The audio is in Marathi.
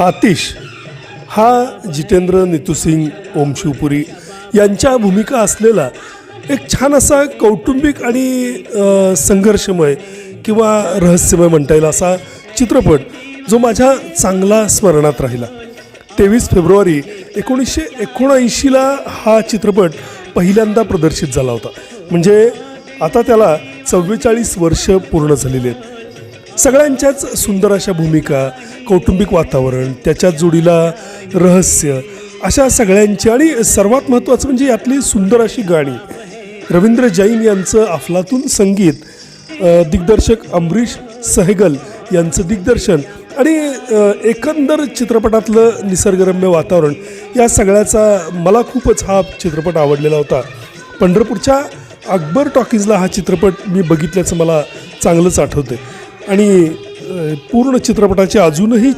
आतिश हा जितेंद्र नितुसिंग ओम शिवपुरी यांच्या भूमिका असलेला एक छान असा कौटुंबिक आणि संघर्षमय किंवा रहस्यमय म्हणता येईल असा चित्रपट जो माझ्या चांगला स्मरणात राहिला. तेवीस फेब्रुवारी एकोणीसशे एकोणऐंशीला हा चित्रपट पहिल्यांदा प्रदर्शित झाला होता. म्हणजे आता त्याला चव्वेचाळीस वर्ष पूर्ण झालेली आहेत. सगळ्यांच्याच सुंदर अशा भूमिका कौटुंबिक वातावरण त्याच्यात जोडीला रहस्य अशा सगळ्यांची आणि सर्वात महत्त्वाचं म्हणजे यातली सुंदर अशी गाणी. रवींद्र जैन यांचं अफलातून संगीत दिग्दर्शक अमरीश सहगल यांचं दिग्दर्शन आणि एकंदर चित्रपटातलं निसर्गरम्य वातावरण या सगळ्याचा मला खूपच हा चित्रपट आवडलेला होता. पंढरपूरच्या अकबर टॉकीजला हा चित्रपट मी बघितल्याचं मला चांगलंच आठवतं आणि पूर्ण चित्रपटाचे अजूनही